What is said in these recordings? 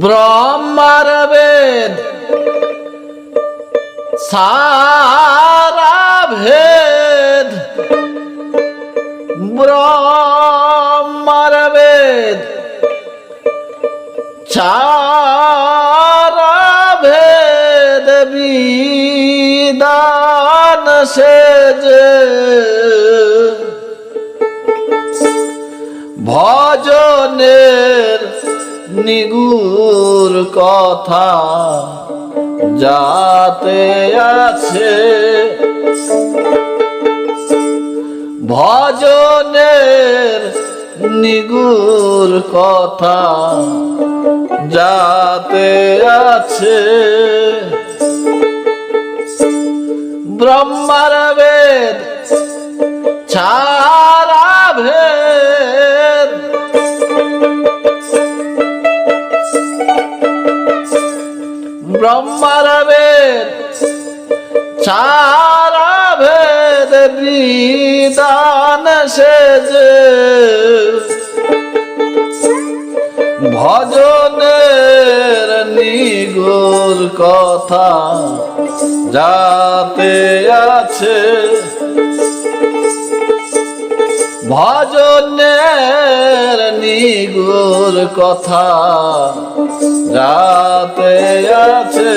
ব্রহ্মার বেদ। সারা ভেদ। ব্রহ্মার বেদ। চারা ভেদ বিদান সেজে। ভজনের নিগুর কথা যাতে আছে। ভজনের নিগুর কথা যাতে আছে। ব্রহ্মার বেদ ছাড়া ভেদ। ব্রহ্মার বেদ ছাড়া ভেদ বিদান সেজে। কথা যাতে আছে ভজনের নিগুর কথা যাতে আছে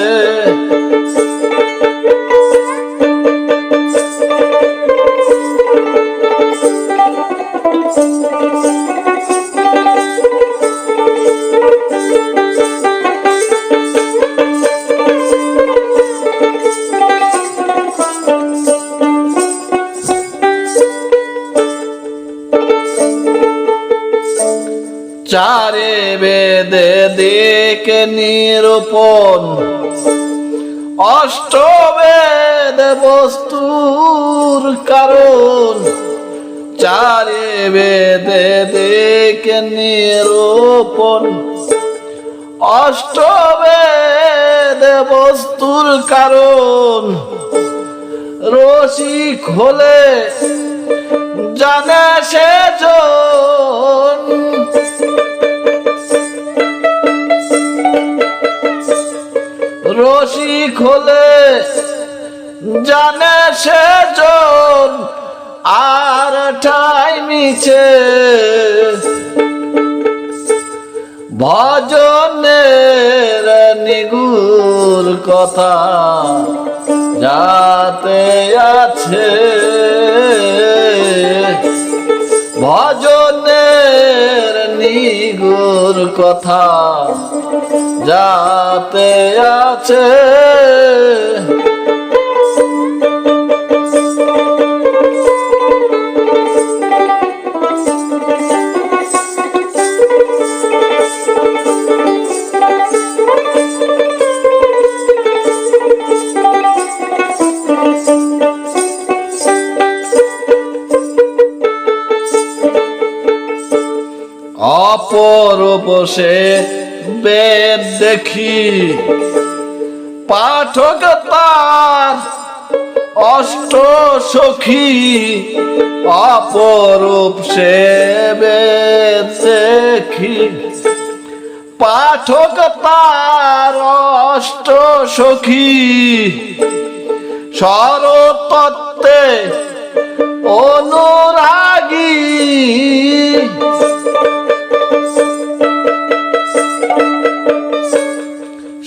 চারে বেদে দিক নিরূপণ। অষ্টবেদ বস্তুর কারণ। চারে বেদে দিক নিরূপণ। অষ্টবেদ বস্তুর কারণ। রসিক হলে জানে সে জন। হলে জানে সে জন আর ঠাই মিছে। ভজনের নিগুর কথা যাতে আছে। ভজনের নিগুর কথা যাতে আছে অপরূপ সে বেদ দেখি। পাঠক তার অষ্ট সখী, অপরূপ সে বেদ দেখি। পাঠক তার অষ্ট সখী সরতত্ত্বে অনুরাগী।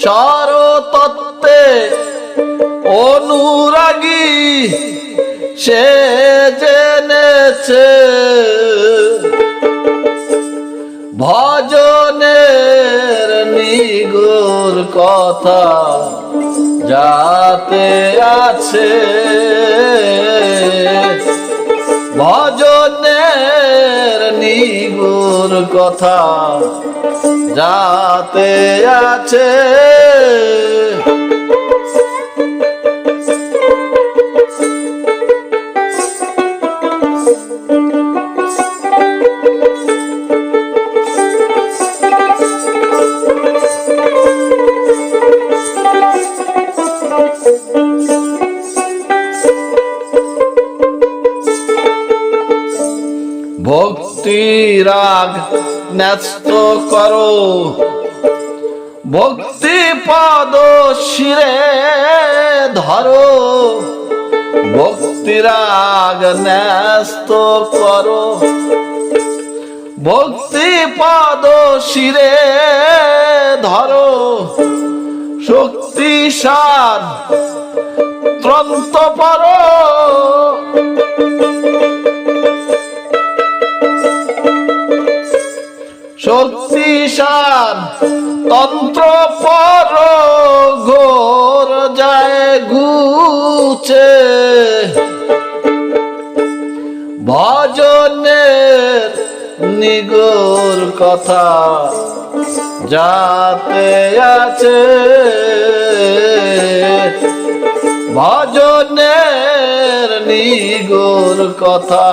সরতত্ত্বে অনুরাগী সে জেনেছে। ভজনের নিগুর কথা যাতে আছে। ভজনের নিগুর কথা যাতে আছে। রাগ ন্যস্ত করো। ভক্তি পদ শিরে ধরো। ভক্তি রাগ ন্যস্ত করো। ভক্তি পদ শিরে ধরো। শক্তি সার ত্রন্ত পরো শক্তি সার তন্ত্র পর ঘোর যায় গুছে। ভজনের নিগোর কথা যাতে আছে। ভজনের নিগোর কথা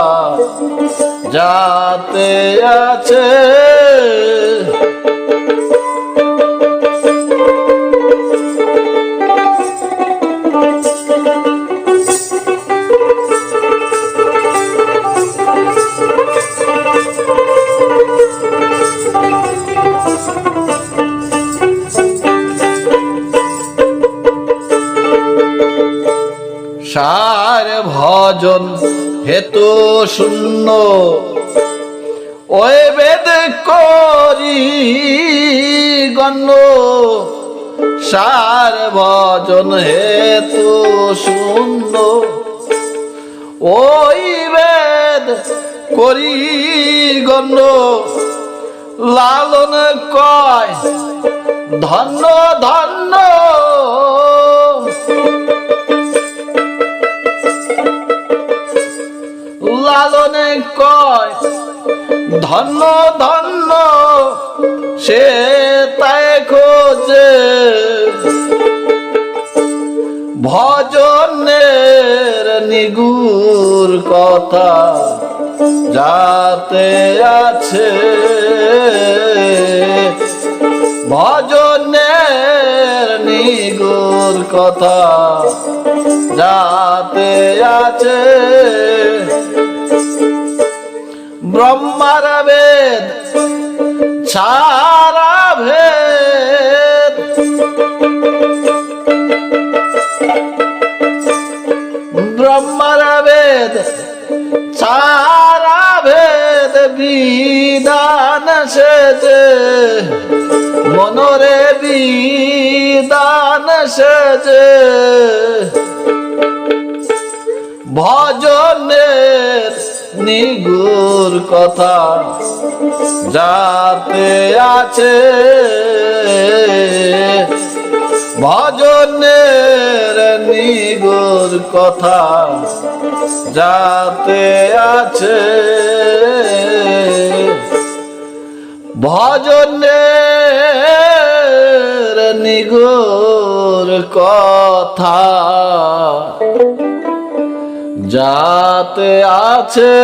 যাতে আছে। সার ভজন হেতু শূন্য। ওই বেদ করি গণ্য। সার ভজন হেতু শূন্য। ওই বেদ করি গণ্য। লালন কয় ধন্য ধন্য। ধন্য ধন্য, সে তাই খোঁজে। ভজনের নিগুর কথা যাতে আছে। ভজনের নিগুর কথা যাতে আছে। বিধান সেজে মনরে বিধান সেজে। ভজনের নিগুর কথা যাতে আছে। ভজনের নিগুর কথা যাতে আছে ভজনের নিগুর কথা। যাতে আছে